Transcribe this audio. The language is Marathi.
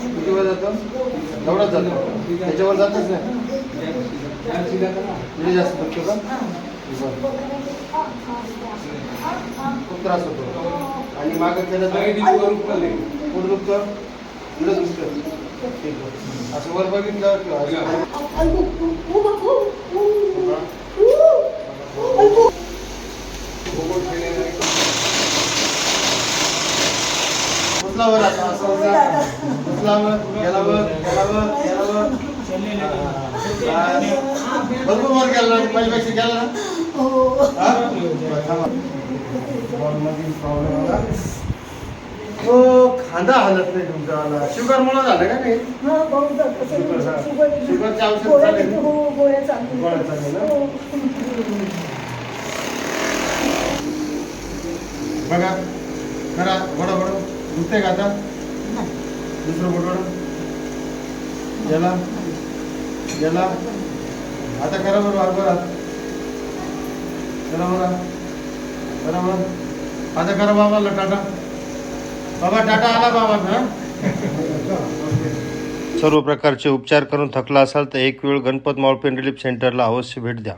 किती वेळ जातो? एवढाच जातो. त्याच्यावर जातच नाही. म्हणजे जास्त दुखतो का. खूप त्रास होतो. आणि मागं केलं तर पुढं दुखतं? पुढं दुखतं. ठीक आहे. असं वर बघितलं किंवा असं- उचला वर आता असं उचला उचला वर गेला वर गेला वर गेला वर हा. भरपूर वर गेला ना पहिल्यापेक्षा गेला ना? हा? हो? खांदा हलत नाही तुमचा आला. शुगर मुळे झालं का नाही? शुगरचे औषध चालेल. ना? गोळ्या चालेल. ना? बघा करा बडा बडा दुखते का आता? दुसरं बडबड याला? याला? आता करा बरं वार बरं करा बरं करा बरं आता करा बाबाला टाटा. बाबा टाटा आला बाबा ना सर्व प्रकारचे उपचार करून थकला असाल तर एक वेळ गणपत मॉलपेन रिलीफ सेंटरला अवश्य भेट द्या.